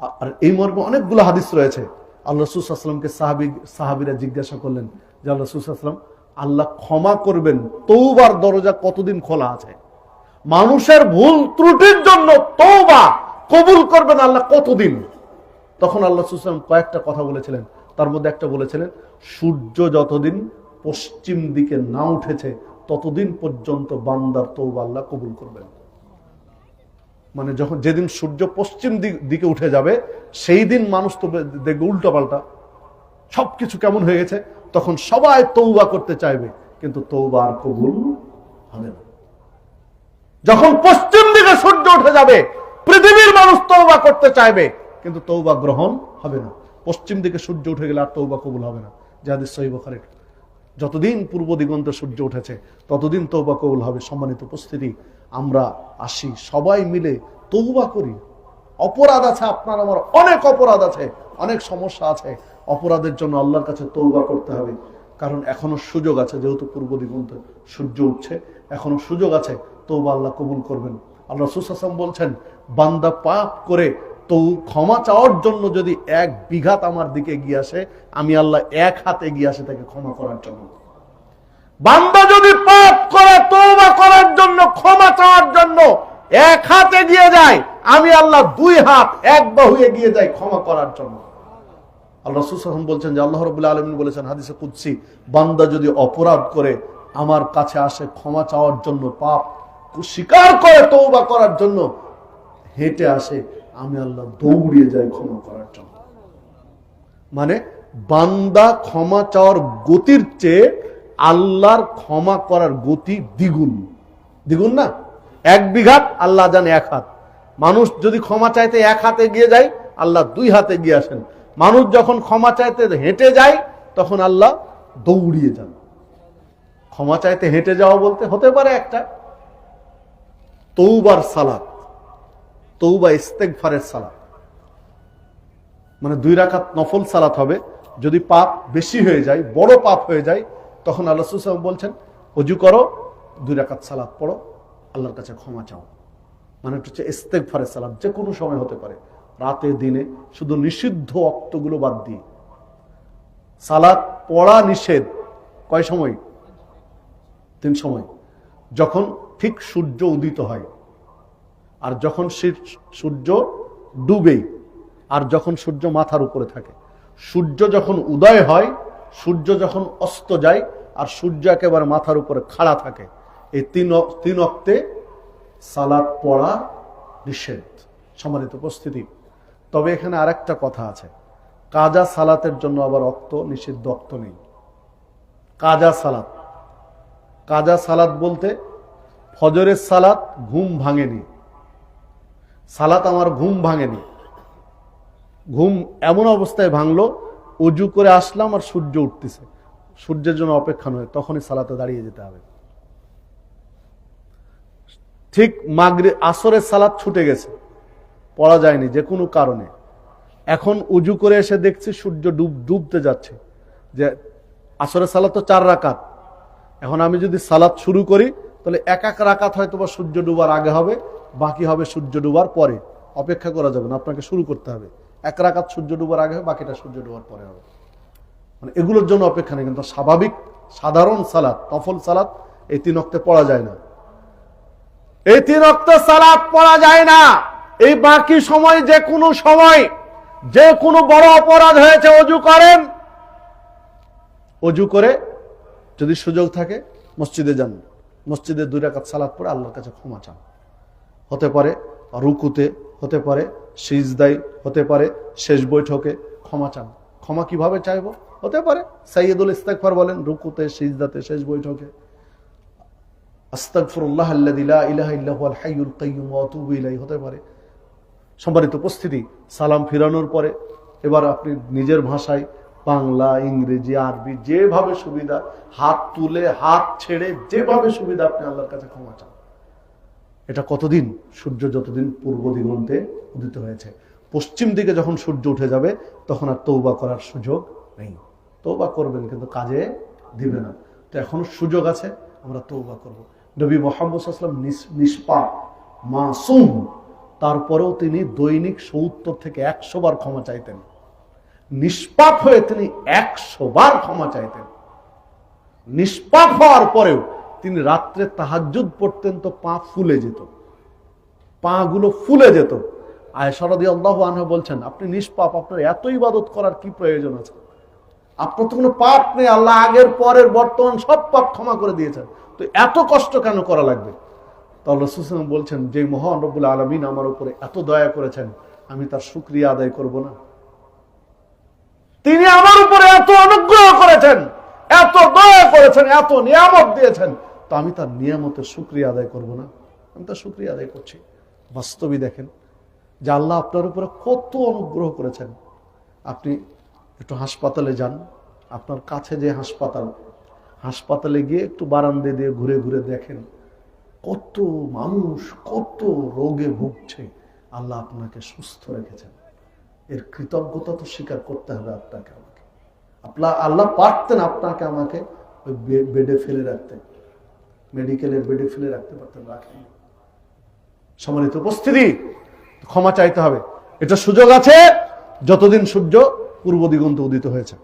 আর এই মর্মে অনেকগুলো হাদিস রয়েছে। আল্লাহ রসুলামকে সাহাবি, সাহাবিরা জিজ্ঞাসা করলেন যে, আল্লাহ রসুলাম আল্লাহ ক্ষমা করবেন তৌবার দরজা কতদিন খোলা আছে? মানুষের ভুল ত্রুটির জন্য তৌবা কবুল করবেন আল্লাহ কতদিন? তখন আল্লাহ সুসলাম কয়েকটা কথা বলেছিলেন। তার মধ্যে একটা বলেছিলেন, সূর্য যতদিন পশ্চিম দিকে না উঠেছে, ততদিন পর্যন্ত বান্দার তৌবা আল্লাহ কবুল করবেন। মানে যখন যেদিন সূর্য পশ্চিম দিকে উঠে যাবে, সেই দিন মানুষ তো দেখবে উল্টো পাল্টা সবকিছু কেমন হয়ে গেছে? তখন সবাই তৌবা করতে চাইবে, কিন্তু তৌবা আর কবুল হবে না। যখন পশ্চিম দিকে সূর্য উঠে যাবে, পৃথিবীর মানুষ তৌবা করতে চাইবে, কিন্তু তৌবা গ্রহণ হবে না। পশ্চিম দিকে সূর্য উঠে গেলে আর তৌবা কবুল হবে না। যাদের সহিবখারে যতদিন পূর্ব দিগন্তে সূর্য উঠেছে, ততদিন তৌবা কবুল হবে। সম্মানিত উপস্থিতি আমরা আসি, সবাই মিলে তৌবা করি। অপরাধ আছে, আপনার আমার অনেক অপরাধ আছে, অনেক সমস্যা আছে। অপরাধের জন্য আল্লাহর কাছে তৌবা করতে হবে। কারণ এখনও সুযোগ আছে, যেহেতু পূর্ব দিগন্তে সূর্য উঠছে, এখনও সুযোগ আছে তৌবা আল্লাহ কবুল করবেন। আল্লাহ সুসাসম বলছেন, বান্দা পাপ করে তো ক্ষমা চাওয়ার জন্য যদি এক বিঘাত আমার দিকে এগিয়ে আসে, আমি আল্লাহ এক হাত এগিয়ে আসে তাকে ক্ষমা করার জন্য। বান্দা যদি পাপ করে তৌবা করার জন্য এক হাত এগিয়ে যায়, আমি আল্লাহ দুই হাত এক বাহু এগিয়ে যাই ক্ষমা করার জন্য। আল্লাহ সুসাহম বলছেন যে আল্লাহ রবুল্লা আলমিন বলেছেন হাদিসে কুৎসি বান্দা যদি অপরাধ করে, আমার কাছে আসে ক্ষমা চাওয়ার জন্য পাপ স্বীকার করে তৌবা করার জন্য, হেঁটে আসে, আমি আল্লাহ দৌড়িয়ে যাই ক্ষমা করার জন্য। মানে বান্দা ক্ষমা চাওয়ার গতির চেয়ে আল্লাহর ক্ষমা করার গতি দ্বিগুণ। দ্বিগুণ না? এক বিঘাত আল্লাহ জানে এক হাত। মানুষ যদি ক্ষমা চাইতে এক হাতে গিয়ে যায়, আল্লাহ দুই হাতে গিয়ে আসেন। মানুষ যখন ক্ষমা চাইতে হেঁটে যায়, তখন আল্লাহ দৌড়িয়ে যান। ক্ষমা চাইতে হেঁটে যাওয়া বলতে হতে পারে একটা তৌবার সালাত, তৌবা ইস্তেকফারের সালাত। মানে দুই রাকাত নফল সালাত হবে। যদি পাপ বেশি হয়ে যায়, বড় পাপ হয়ে যায়, তখন আল্লাহ বলছেন, অজু করো, দুই রাকাত সালাত পড়ো। আল্লাহর কাছে ক্ষমা চাও। মানে হচ্ছে ইস্তেকফারের সালাত যে কোনো সময় হতে পারে। রাতে, দিনে শুধু নিষিদ্ধ অক্তগুলো বাদ দিয়ে। সালাদ পড়া নিষেধ। কয় সময়? তিন সময়। যখন ঠিক সূর্য উদিত হয়, আর যখন সূর্য ডুবে আর যখন সূর্য মাথার উপরে থাকে। সূর্য যখন উদয় হয়, সূর্য যখন অস্ত যায়, আর সূর্য একেবারে মাথার উপরে খাড়া থাকে এই তিন তিন অক্তে সালাদ পড়া নিষেধ, সম্মানিত উপস্থিতি। তবে এখানে আরেকটা কথা আছে। কাজা সালাতের জন্য আবার অক্ত, নিষিদ্ধ অক্ত নেই। কাজা সালাত। কাজা সালাত বলতে ফজরের সালাত ঘুম ভাঙেনি। সালাত আমার ঘুম ভাঙেনি। ঘুম এমন অবস্থায় ভাঙলো অজু করে আসলাম আর সূর্য উঠতেছে। সূর্যের জন্য অপেক্ষা নয়, তখনই সালাতে দাঁড়িয়ে যেতে হবে। ঠিক মাগরে আসরের সালাত ছুটে গেছে। পড়া যায়নি যে কোনো কারণে। এখন উজু করে এসে দেখছি সূর্য ডুব ডুবতে যাচ্ছে। যে আসরের সালাত তো চার রাকাত। এখন আমি যদি সালাত শুরু করি, তাহলে এক এক রাকাত হয়তো বা সূর্য ডুবার আগে হবে, বাকি হবে সূর্য ডুবার পরে। অপেক্ষা করা যাবে না, আপনাকে শুরু করতে হবে। এক রাকাত সূর্য ডুবার আগে হবে, বাকিটা সূর্য ডুবার পরে হবে। মানে এগুলোর জন্য অপেক্ষা নেই, কিন্তু স্বাভাবিক, সাধারণ সালাদ তফল সালাদ, এই তিন অক্তে পড়া যায় না। অক্ত সালাত পড়া যায় না। এই বাকি সময় যে কোনো সময় যে কোনো বড় অপরাধ হয়েছে, অজু করেন। অজু করে যদি সুযোগ থাকে মসজিদে যান। মসজিদে দুই রাকাত সালাত পড়ে আল্লাহর কাছে ক্ষমা চান। হতে পারে রুকুতে, হতে পারে সিজদাই হতে পারে শেষ বৈঠকে ক্ষমা চান। ক্ষমা কীভাবে চাইব? হতে পারে সাইয়দুল ইস্তেকফার বলেন, রুকুতে, সিজদাতে, শেষ বৈঠকে। ইলাহা আতুবু হতে পারে। সম্মানিত উপস্থিতি, সালাম ফিরানোর পরে এবার আপনি নিজের ভাষায় বাংলা, ইংরেজি, আরবি যেভাবে সুবিধা, হাত তুলে, হাত ছেড়ে যেভাবে সুবিধা আপনি আল্লাহর কাছে ক্ষমা চান। এটা কতদিন? সূর্য যতদিন পূর্ব দিগন্তে উদিত হয়েছে। পশ্চিম দিকে যখন সূর্য উঠে যাবে, তখন আর তৌবা করার সুযোগ নেই। তৌবা করবেন, কিন্তু কাজে দিবে না। তো এখনও সুযোগ আছে, আমরা তৌবা করব। নবী মোহাম্মদ আসলাম নিষ্পাপ, মাসুম। তারপরেও তিনি দৈনিক সত্তর থেকে একশো বার ক্ষমা চাইতেন। নিষ্পাপ হয়ে তিনি একশো বার ক্ষমা চাইতেন। নিষ্পাপ হওয়ার পরেও তিনি রাত্রে তাহাজ্জুদ পড়তেন তো পা ফুলে যেত। পা গুলো ফুলে যেত। আয়সরদি আল্লাহ আনহা বলছেন, আপনি নিষ্পাপ, আপনার এত ইবাদত করার কি প্রয়োজন আছে? আপনার তো কোনো পাপ নেই, আল্লাহ আগের, পরের, বর্তমান সব পাপ ক্ষমা করে দিয়েছেন। তো এত কষ্ট কেন করা লাগবে? তাহলে বলছেন, যে মহান আলমিন আমার উপরে এত দয়া করেছেন, আমি তার শুক্রিয়া আদায় করব না। তিনি আমার উপরে এত অনুগ্রহ করেছেন, এত দয়া করেছেন, এত নিয়ামত দিয়েছেন, তো আমি তার নিয়ামতের শুক্রিয়া আদায় করব না। আমি তার শুক্রিয়া আদায় করছি। বাস্তবই দেখেন, যে আল্লাহ আপনার উপরে কত অনুগ্রহ করেছেন। আপনি একটু হাসপাতালে যান। আপনার কাছে যে হাসপাতাল, হাসপাতালে গিয়ে একটু বারান্দে দিয়ে ঘুরে ঘুরে দেখেন কত মানুষ, কত রোগে ভুগছে। আল্লাহ আপনাকে সুস্থ রেখেছেন। এর কৃতজ্ঞতা তো স্বীকার করতে হবে আপনাকে আমাকে। আপনার আল্লাহ পারতেন আপনাকে আমাকে ওই বেডে ফেলে রাখতে। মেডিকেলের বেডে ফেলে রাখতে পারতেন, রাখেন। সম্মানিত উপস্থিতি, ক্ষমা চাইতে হবে। এটা সুযোগ আছে, যতদিন সূর্য পূর্ব দিগন্ত উদিত হয়েছে।